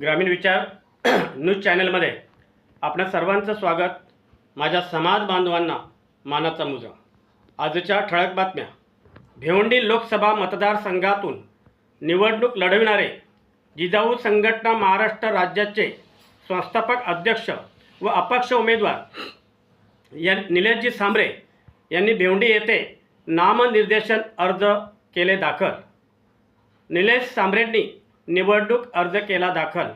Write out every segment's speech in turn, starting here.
ग्रामीण विचार न्यूज चॅनलमध्ये आपल्या सर्वांचं स्वागत. माझ्या समाज बांधवांना मानाचा मुजा आजच्या ठळक बातम्या. भिवंडी लोकसभा मतदारसंघातून निवडणूक लढविणारे जिजाऊ संघटना महाराष्ट्र राज्याचे संस्थापक अध्यक्ष व अपक्ष उमेदवार या निलेशजी सांबरे यांनी भिवंडी येथे नामनिर्देशन अर्ज केले दाखल. निलेश सांबरेंनी निवडणूक अर्ज केला दाखल.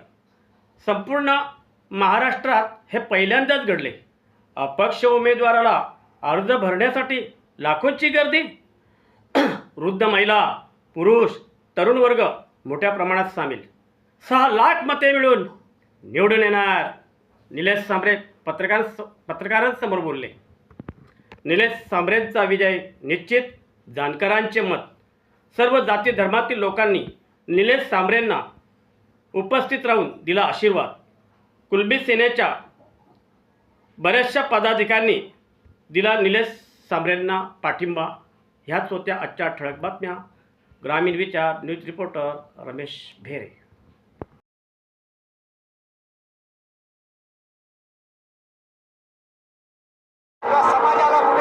संपूर्ण महाराष्ट्रात हे पहिल्यांदाच घडले. अपक्ष उमेदवाराला अर्ज भरण्यासाठी लाखोंची गर्दी. वृद्ध महिला पुरुष तरुण वर्ग मोठ्या प्रमाणात सामील. सहा लाख मते मिळून निवडून येणार. निलेश सांबरे पत्रकार पत्रकारांसमोर बोलले. निलेश सांबरेंचा विजय निश्चित जाणकारांचे मत. सर्व जाती धर्मातील लोकांनी निलेश सांबरेंना उपस्थित राहून दिला आशीर्वाद. कुलबी सेनेच्या बऱ्याचशा पदाधिकाऱ्यांनी दिला निलेश सांबरेंना पाठिंबा. ह्याच होत्या आजच्या ठळक बातम्या. ग्रामीण विचार न्यूज रिपोर्टर रमेश भेरे. समाजाला